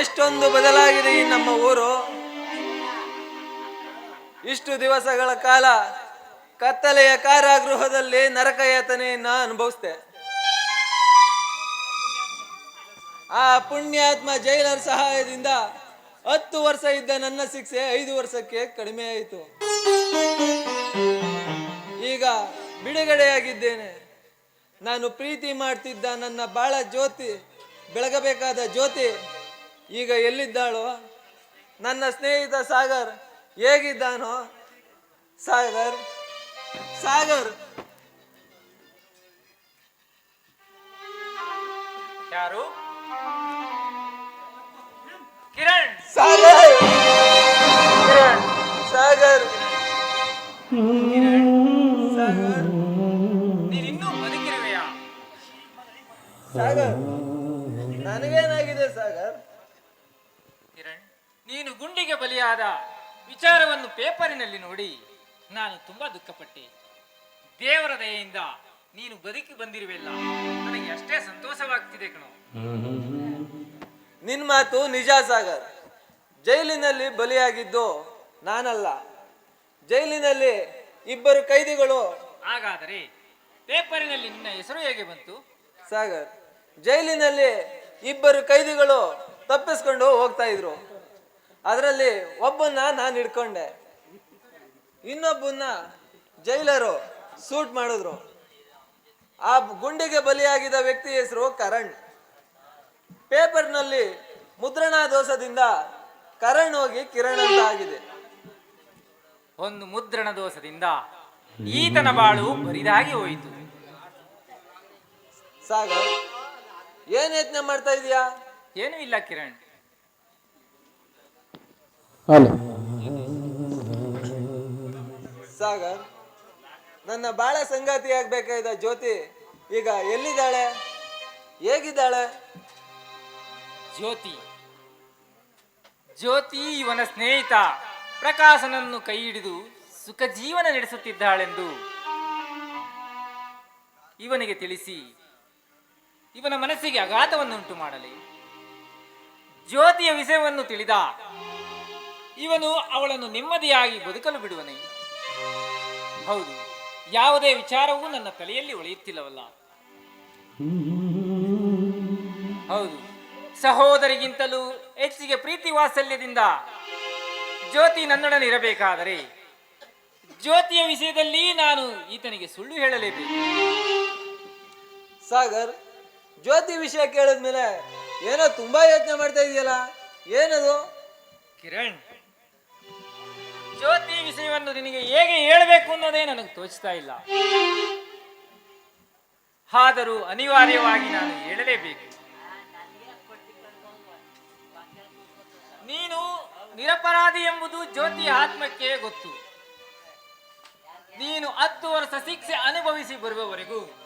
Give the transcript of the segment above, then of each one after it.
ಎಷ್ಟೊಂದು ಬದಲಾಗಿದೆ ಈ ನಮ್ಮ ಊರು. ಇಷ್ಟು ದಿವಸಗಳ ಕಾಲ ಕತ್ತಲೆಯ ಕಾರಾಗೃಹದಲ್ಲಿ ನರಕ ಅನುಭವಿಸ್ತೆ ಆ ಪುಣ್ಯಾತ್ಮ ಜೈಲರ್ ಸಹಾಯದಿಂದ ಹತ್ತು ವರ್ಷ ಇದ್ದ ನನ್ನ ಶಿಕ್ಷೆ ಐದು ವರ್ಷಕ್ಕೆ ಕಡಿಮೆ ಆಯಿತು. ಈಗ ಬಿಡುಗಡೆಯಾಗಿದ್ದೇನೆ. ನಾನು ಪ್ರೀತಿ ಮಾಡ್ತಿದ್ದ ನನ್ನ ಬಾಳ ಜ್ಯೋತಿ, ಬೆಳಗಬೇಕಾದ ಜ್ಯೋತಿ ಈಗ ಎಲ್ಲಿದ್ದಾಳೋ? ನನ್ನ ಸ್ನೇಹಿತ ಸಾಗರ್ ಹೇಗಿದ್ದಾನೋ? ಸಾಗರ್? ಸಾಗರ್? ಯಾರು? ಕಿರಣ್. ಸಾಗರ್! ಸಾಗರ್! ಸಾಗರ್. ನೀನಿನ್ನೂ ಬದುಕಿರುವೆಯಾ? ಸಾಗರ್ ನನಗೇನಾಗಿದೆ ಸಾಗರ್? ಕಿರಣ್ ನೀನು ಗುಂಡಿಗೆ ಬಲಿಯಾದ ವಿಚಾರವನ್ನು ಪೇಪರಿನಲ್ಲಿ ನೋಡಿ ನಾನು ತುಂಬಾ ದುಃಖಪಟ್ಟೆ. ದೇವರ ದಯೆಯಿಂದ ನೀನು ಬದುಕಿ ಬಂದಿರುವೆಲ್ಲ ನನಗೆ ಅಷ್ಟೇ ಸಂತೋಷವಾಗ್ತಿದೆ ಕಣೋ. ನಿನ್ ಮಾತು ನಿಜ ಸಾಗರ್. ಜೈಲಿನಲ್ಲಿ ಬಲಿಯಾಗಿದ್ದು ನಾನಲ್ಲ. ಜೈಲಿನಲ್ಲಿ ಇಬ್ಬರು ಕೈದಿಗಳು. ಹಾಗಾದರೆ ಪೇಪರಿನಲ್ಲಿ ನಿನ್ನ ಹೆಸರು ಹೇಗೆ ಬಂತು? ಸಾಗರ್ ಜೈಲಿನಲ್ಲಿ ಇಬ್ಬರು ಕೈದಿಗಳು. ತಪ್ಪಿಸ್ಕೊಂಡು ಹೋಗ್ತಾ ಇದ್ರು. ಅದರಲ್ಲಿ ಒಬ್ಬನ್ನ ನಾನು ಹಿಡ್ಕೊಂಡೆ. ಇನ್ನೊಬ್ಬನ್ನ ಜೈಲರು ಸೂಟ್ ಮಾಡಿದ್ರು. ಆ ಗುಂಡಿಗೆ ಬಲಿಯಾಗಿದ್ದ ವ್ಯಕ್ತಿ ಹೆಸರು ಕರಣ್. ಪೇಪರ್ನಲ್ಲಿ ಮುದ್ರಣ ದೋಷದಿಂದ ಕರಣ್ ಹೋಗಿ ಕಿರಣ್ ಅಂತ ಆಗಿದೆ. ಒಂದು ಮುದ್ರಣ ದೋಷದಿಂದ ಈತನ ಬಾಳು ಬರಿದಾಗಿ ಹೋಯಿತು. ಸಾಗ ಏನ್ ಯತ್ನ ಮಾಡ್ತಾ ಇದೀಯಾ? ಏನೂ ಇಲ್ಲ ಕಿರಣ್. ಸಾಗರ್ ನನ್ನ ಬಾಳ ಸಂಗಾತಿ ಆಗ್ಬೇಕಾಯ್ತ ಜ್ಯೋತಿ. ಈಗ ಎಲ್ಲಿದ್ದಾಳೆ? ಹೇಗಿದ್ದಾಳೆ? ಜ್ಯೋತಿ. ಜ್ಯೋತಿ ಇವನ ಸ್ನೇಹಿತ. ಪ್ರಕಾಶನನ್ನು ಕೈ ಹಿಡಿದು ಸುಖ ಜೀವನ ನಡೆಸುತ್ತಿದ್ದಾಳೆಂದು ಇವನಿಗೆ ತಿಳಿಸಿ ಇವನ ಮನಸ್ಸಿಗೆ ಆಘಾತವನ್ನುಂಟು ಮಾಡಲಿ. ಜ್ಯೋತಿಯ ವಿಷಯವನ್ನು ತಿಳಿದ ಇವನು ಅವಳನ್ನು ನೆಮ್ಮದಿಯಾಗಿ ಬದುಕಲು ಬಿಡುವನೆ. ಹೌದು, ಯಾವುದೇ ವಿಚಾರವೂ ನನ್ನ ತಲೆಯಲ್ಲಿ ಉಳಿಯುತ್ತಿಲ್ಲವಲ್ಲ ಹೌದು, ಸಹೋದರಿಗಿಂತಲೂ ಹೆಚ್ಚಿಗೆ ಪ್ರೀತಿ ವಾತ್ಸಲ್ಯದಿಂದ ಜ್ಯೋತಿ ನನ್ನೊಡನೆ ಇರಬೇಕಾದರೆ ಜ್ಯೋತಿಯ ವಿಷಯದಲ್ಲಿ ನಾನು ಈತನಿಗೆ ಸುಳ್ಳು ಹೇಳಲೇಬೇಕು. ಸಾಗರ್, ಜ್ಯೋತಿ ವಿಷಯ ಕೇಳಿದ್ಮೇಲೆ ಏನೋ ತುಂಬಾ ಯೋಚನೆ ಮಾಡ್ತಾ ಇದೆಯಲ್ಲ? ಏನದು? ಕಿರಣ್, ಜ್ಯೋತಿ ವಿಷಯವನ್ನು ನಿನಗೆ ಹೇಗೆ ಹೇಳಬೇಕು ಅನ್ನೋದೇ ನನಗೆ ತೋಚ್ತಾ ಇಲ್ಲ. ಆದರೂ ಅನಿವಾರ್ಯವಾಗಿ ನಾನು ಹೇಳಲೇಬೇಕು. ನೀನು ನಿರಪರಾಧಿ ಎಂಬುದು ಜ್ಯೋತಿ ಆತ್ಮಕ್ಕೆ ಗೊತ್ತು. ನೀನು ಹತ್ತು ವರ್ಷ ಶಿಕ್ಷೆ ಅನುಭವಿಸಿ ಬರುವವರೆಗೂ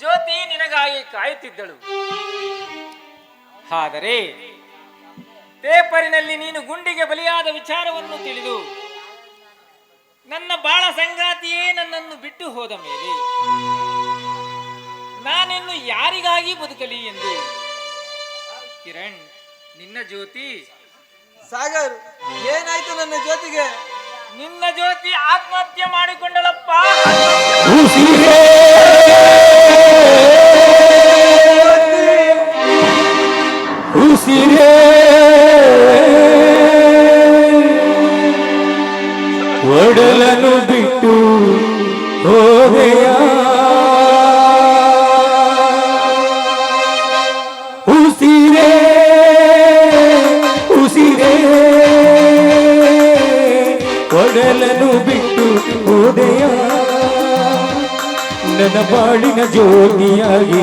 ಜ್ಯೋತಿ ನಿನಗಾಗಿ ಕಾಯುತ್ತಿದ್ದಳು. ಆದರೆ ಪೇಪರಿನಲ್ಲಿ ನೀನು ಗುಂಡಿಗೆ ಬಲಿಯಾದ ವಿಚಾರವನ್ನು ತಿಳಿದು ನನ್ನ ಬಾಳ ಸಂಗಾತಿಯೇ ನನ್ನನ್ನು ಬಿಟ್ಟು ಹೋದ ಮೇಲೆ ನಾನಿನ್ನು ಯಾರಿಗಾಗಿ ಬದುಕಲಿ ಎಂದು? ಕಿರಣ್ ನಿನ್ನ ಜ್ಯೋತಿ? ಸಾಗರ್ ಏನಾಯ್ತು ನನ್ನ ಜ್ಯೋತಿಗೆ? ನಿನ್ನ ಜ್ಯೋತಿ ಆತ್ಮಹತ್ಯೆ ಮಾಡಿಕೊಂಡಳಪ್ಪ. ಒಡಲನು ಬಿಟ್ಟು ಹೋದೆಯ? ನನ್ನ ಬಾಳಿನ ಜ್ಯೋತಿಯಾಗಿ,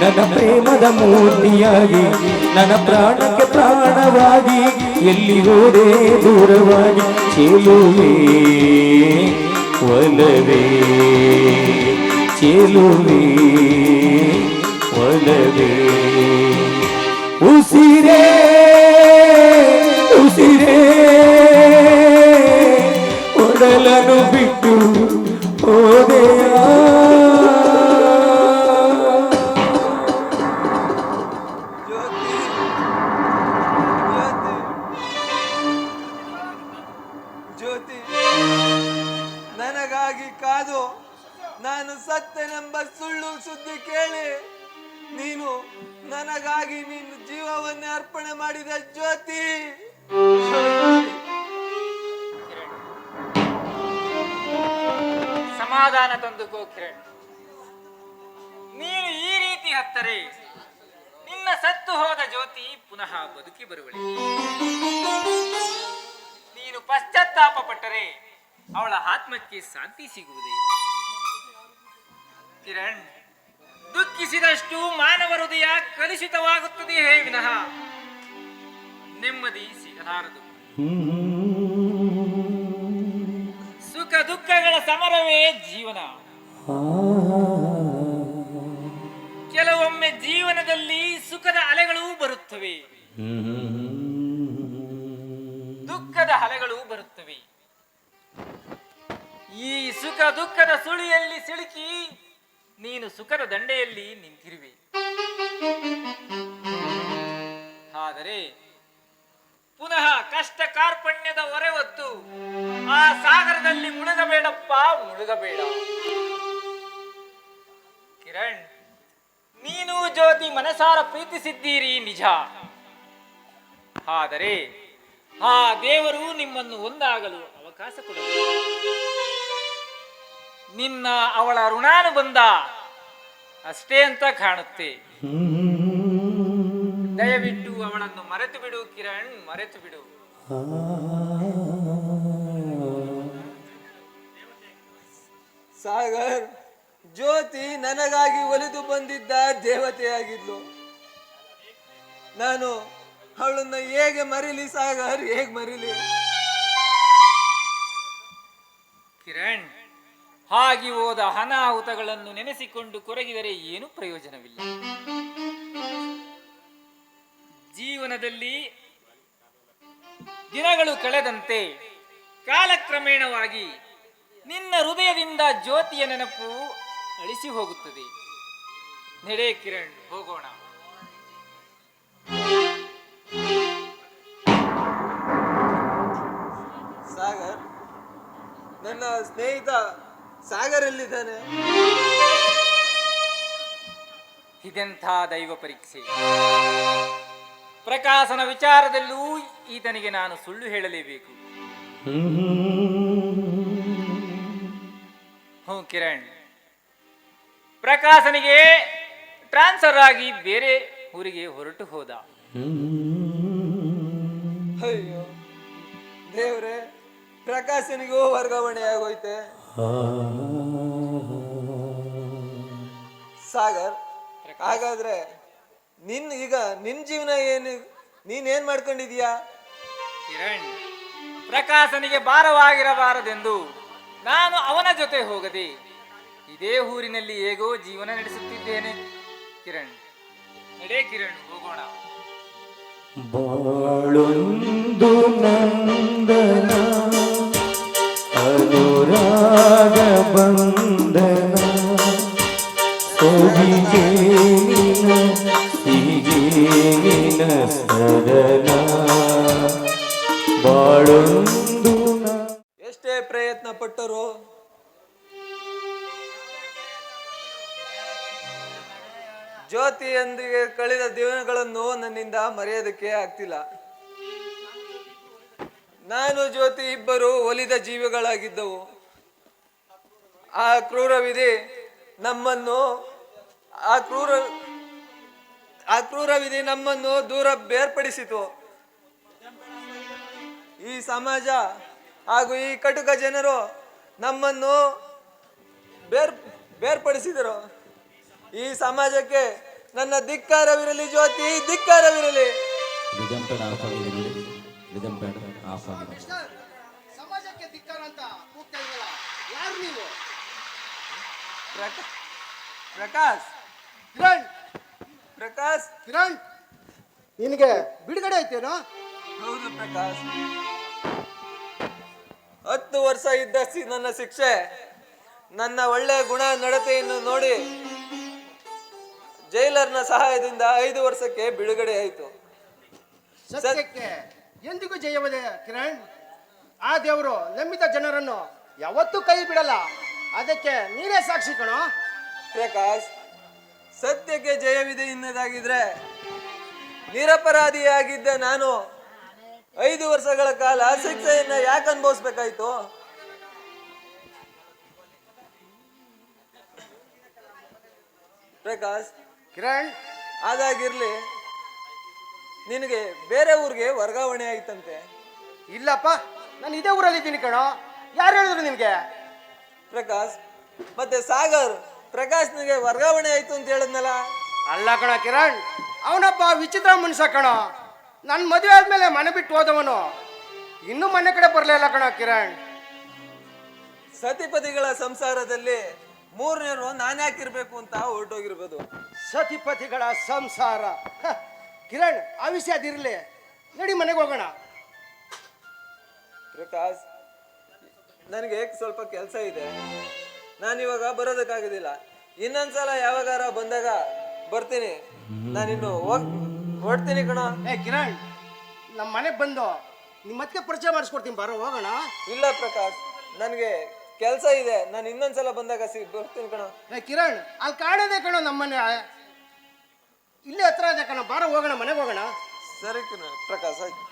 ನನ್ನ ಪ್ರೇಮದ ಮೂರ್ತಿಯಾಗಿ, ನನ್ನ ಪ್ರಾಣಕ್ಕೆ ಪ್ರಾಣವಾಗಿ ಎಲ್ಲಿ ಹೋದೆ ದೂರವಾಗಿ? ಚೆಲುವೆ, ಒಲವೇ ಚೆಲುವೆ, ಒಲವೇ. ಉಸಿರೇ ಸಮಾಧಾನ ತಂದು ಕಿರಣ್ ನೀನು ಈ ರೀತಿ ಹತ್ತರೆ, ನಿನ್ನ ಸತ್ತು ಹೋದ ಜ್ಯೋತಿ ಪುನಃ ಬದುಕಿ ಬರುವಳಿ. ನೀನು ಪಶ್ಚಾತ್ತಾಪ ಪಟ್ಟರೆ ಅವಳ ಆತ್ಮಕ್ಕೆ ಶಾಂತಿ ಸಿಗುವುದೇ. ಕಿರಣ್, ದುಃಖಿಸಿದಷ್ಟು ಮಾನವ ಹೃದಯ ಕಲುಷಿತವಾಗುತ್ತದೆ ಹೇ ವಿನಃ. ನೆಮ್ಮದಿ ಸಿಗಲಾರದು. ದುಃಖಗಳ ಸಮರವೇ ಜೀವನ. ಕೆಲವೊಮ್ಮೆ ಜೀವನದಲ್ಲಿ ಸುಖದ ಅಲೆಗಳು ಬರುತ್ತವೆ. ದುಃಖದ ಅಲೆಗಳು ಬರುತ್ತವೆ. ಈ ಸುಖ ದುಃಖದ ಸುಳಿಯಲ್ಲಿ ಸಿಲುಕಿ ನೀನು ಸುಖದ ದಂಡೆಯಲ್ಲಿ ನಿಂತಿರುವೆ. ಆದರೆ ಪುನಃ ಕಷ್ಟ ಕಾರ್ಪಣ್ಯದ ಹೊರೆ ಹೊತ್ತು ಆ ಸಾಗರದಲ್ಲಿ ಮುಳುಗಬೇಡಪ್ಪ ಮುಳುಗಬೇಡ ಕಿರಣ್, ನೀನು ಜ್ಯೋತಿ ಮನಸಾರ ಪ್ರೀತಿಸಿದ್ದೀರಿ ನಿಜ. ಆದರೆ ಆ ದೇವರು ನಿಮ್ಮನ್ನು ಒಂದಾಗಲು ಅವಕಾಶ ಕೊಡಬೇಕು ನಿನ್ನ ಅವಳ ಋಣಾನುಬಂಧ ಅಷ್ಟೇ ಅಂತ ಕಾಣುತ್ತೆ. ದಯವಿಟ್ಟು ಅವಳನ್ನು ಮರೆತು ಬಿಡು ಕಿರಣ್ ಮರೆತು ಬಿಡು. ಸಾಗರ್ ಜ್ಯೋತಿ ನನಗಾಗಿ ಒಲಿದು ಬಂದಿದ್ದ ದೇವತೆಯಾಗಿದ್ಲು. ನಾನು ಅವಳನ್ನ ಹೇಗೆ ಮರಿಲಿ ಸಾಗರ್ ಹೇಗೆ ಮರಿಲಿ? ಕಿರಣ್ ಹಾಗೆ ಹೋದ ಅನಾಹುತಗಳನ್ನು ನೆನೆಸಿಕೊಂಡು ಕೊರಗಿದರೆ ಏನು ಪ್ರಯೋಜನವಿಲ್ಲ. ಜೀವನದಲ್ಲಿ ದಿನಗಳು ಕಳೆದಂತೆ ಕಾಲಕ್ರಮೇಣವಾಗಿ ನಿನ್ನ ಹೃದಯದಿಂದ ಜ್ಯೋತಿಯ ನೆನಪು ಅಳಿಸಿ ಹೋಗುತ್ತದೆ. ನೆಡೆ ಕಿರಣ್ ಹೋಗೋಣ. ಸಾಗರ್ ನನ್ನ ಸ್ನೇಹಿತ ಸಾಗರ್ ಎಲ್ಲಿದ್ದಾನೆ? ಇದೆಂಥ ದೈವ ಪರೀಕ್ಷೆ. ಪ್ರಕಾಶನ ವಿಚಾರದಲ್ಲೂ ಈತನಿಗೆ ನಾನು ಸುಳ್ಳು ಹೇಳಲೇಬೇಕು. ಹ್ಞೂ ಕಿರಣ್. ಪ್ರಕಾಶನಿಗೆ ಟ್ರಾನ್ಸ್ಫರ್ ಆಗಿ ಬೇರೆ ಊರಿಗೆ ಹೊರಟು ಹೋದ. ಅಯ್ಯೋ ದೇವ್ರೆ ಪ್ರಕಾಶನಿಗೂ ವರ್ಗಾವಣೆ ಆಗೋಯ್ತೆ. ಸಾಗರ್ ಹಾಗಾದ್ರೆ ನಿನ್ ಈಗ ನಿನ್ ಜೀವನ ಏನು ನೀನ್ ಏನ್ ಮಾಡ್ಕೊಂಡಿದ್ಯಾ? ಕಿರಣ್ ಪ್ರಕಾಶನಿಗೆ ಭಾರವಾಗಿರಬಾರದೆಂದು ನಾನು ಅವನ ಜೊತೆ ಹೋಗದೆ ಇದೇ ಊರಿನಲ್ಲಿ ಹೇಗೋ ಜೀವನ ನಡೆಸುತ್ತಿದ್ದೇನೆ. ಕಿರಣ್ ನಡೆ ಕಿರಣ್ ಹೋಗೋಣ. ಬಾಳೊಂದು ನಂದನ ಅನುರಾಗ ಬಂಧನ ಸವಿಗೆ ಎಷ್ಟೇ ಪ್ರಯತ್ನ ಪಟ್ಟರು ಜ್ಯೋತಿಯೊಂದಿಗೆ ಕಳೆದ ದಿನಗಳನ್ನು ನನ್ನಿಂದ ಮರೆಯೋದಕ್ಕೆ ಆಗ್ತಿಲ್ಲ. ನಾನು ಜ್ಯೋತಿ ಇಬ್ಬರು ಒಲಿದ ಜೀವಿಗಳಾಗಿದ್ದವು. ಆ ಕ್ರೂರ ನಮ್ಮನ್ನು ಆ ಕ್ರೂರ ಆ ಕ್ರೂರ ವಿಧಿ ನಮ್ಮನ್ನು ದೂರ ಬೇರ್ಪಡಿಸಿತು. ಈ ಸಮಾಜ ಹಾಗೂ ಈ ಕಟುಕ ಜನರು ನಮ್ಮನ್ನು ಬೇರ್ ಬೇರ್ಪಡಿಸಿದರು. ಈ ಸಮಾಜಕ್ಕೆ ನನ್ನ ಧಿಕ್ಕಾರವಿರಲಿ ಜ್ಯೋತಿ ಧಿಕ್ಕಾರವಿರಲಿ. ಪ್ರಕಾಶ್. ಪ್ರಕಾಶ್? ಕಿರಣ್ ನಿನಗೆ ಬಿಡುಗಡೆ ಆಯ್ತೇನೋ? ಹೌದು ಪ್ರಕಾಶ್. ಹತ್ತು ವರ್ಷ ಇದ್ದ ಸಿ- ನನ್ನ ಶಿಕ್ಷೆ ನನ್ನ ಒಳ್ಳೆ ಗುಣ ನಡತೆಯನ್ನು ನೋಡಿ ಜೈಲರ್ನ ಸಹಾಯದಿಂದ ಐದು ವರ್ಷಕ್ಕೆ ಬಿಡುಗಡೆ ಆಯಿತು. ಸತ್ಯಕ್ಕೆ ಎಂದಿಗೂ ಜಯವದೆ ಕಿರಣ್. ಆ ದೇವರು ನಂಬಿದ ಜನರನ್ನು ಯಾವತ್ತೂ ಕೈ ಬಿಡಲ್ಲ. ಅದಕ್ಕೆ ನೀನೇ ಸಾಕ್ಷಿ ಕಣೋ. ಪ್ರಕಾಶ್ ಸತ್ಯಕ್ಕೆ ಜಯವಿದೆ ಎನ್ನದಾಗಿದ್ರೆ ನಿರಪರಾಧಿಯಾಗಿದ್ದ ನಾನು ಐದು ವರ್ಷಗಳ ಕಾಲ ಶಿಕ್ಷೆಯನ್ನ ಯಾಕೆ ಅನುಭವಿಸ್ಬೇಕಾಯ್ತು? ಪ್ರಕಾಶ್ ಕಿರಣ್. ಅದಾಗಿರ್ಲಿ ನಿನಗೆ ಬೇರೆ ಊರಿಗೆ ವರ್ಗಾವಣೆ ಆಯ್ತಂತೆ. ಇಲ್ಲಪ್ಪ ನಾನು ಇದೇ ಊರಲ್ಲಿ ಇದ್ದೀನಿ ಕಣೋ. ಯಾರು ಹೇಳಿದ್ರು ನಿನಗೆ? ಪ್ರಕಾಶ್ ಮತ್ತೆ ಸಾಗರ್. ಪ್ರಕಾಶ್ನಿಗೆ ವರ್ಗಾವಣೆ ಆಯ್ತು ಅಂತ ಹೇಳಿದ್ನಲ್ಲ? ಅಲ್ಲ ಕಣ ಕಿರಣ್ ಅವನಪ್ಪ ವಿಚಿತ್ರ ಮನುಷ್ಯ ಕಣ. ನನ್ನ ಮದುವೆ ಆದ್ಮೇಲೆ ಮನೆ ಬಿಟ್ಟು ಹೋದವನು. ಇನ್ನೂ ಮನೆ ಕಡೆ ಬರಲಿಲ್ಲ ಕಣ ಕಿರಣ್. ಸತಿಪತಿಗಳ ಸಂಸಾರದಲ್ಲಿ ಮೂರನೇರು ನಾನು ಯಾಕಿರ್ಬೇಕು ಅಂತ ಹೊರಟೋಗಿರ್ಬೋದು? ಸತಿಪತಿಗಳ ಸಂಸಾರ. ಹ, ಕಿರಣ್ ಆ ವಿಷಯ ಅದಿರಲಿ ನಡಿ ಮನೆಗೆ ಹೋಗೋಣ. ಪ್ರಕಾಶ್ ನನಗೆ ಸ್ವಲ್ಪ ಕೆಲಸ ಇದೆ. ನಾನು ಇವಾಗ ಬರೋದಕ್ಕಾಗೋದಿಲ್ಲ. ಇನ್ನೊಂದ್ಸಲ ಯಾವಾಗಾರ ಬಂದಾಗ ಬರ್ತೀನಿ. ನಾನಿನ್ನು ಹೋಗ್ ಹೊಡ್ತೀನಿ ಕಣ. ಏ ಕಿರಣ್ ನಮ್ಮ ಮನೆಗೆ ಬಂದು ನಿಮ್ಮ ಮತ್ತೆ ಪರಿಚಯ ಮಾಡಿಸ್ಕೊಡ್ತೀನಿ. ಬರೋ ಹೋಗೋಣ? ಇಲ್ಲ ಪ್ರಕಾಶ್ ನನಗೆ ಕೆಲಸ ಇದೆ. ನಾನು ಇನ್ನೊಂದ್ಸಲ ಬಂದಾಗ ಸಿ ಬರ್ತೀನಿ ಕಣ. ಏ ಕಿರಣ್ ಅಲ್ಲಿ ಕಾಣೋದೇ ಕಣೋ ನಮ್ಮನೆ ಇಲ್ಲೇ ಹತ್ರ ಇದೆ ಕಣ. ಬಾರೋ ಹೋಗೋಣ ಮನೆಗೆ ಹೋಗೋಣ. ಸರಿ ಕಣ ಪ್ರಕಾಶ್ ಆಯ್ತು.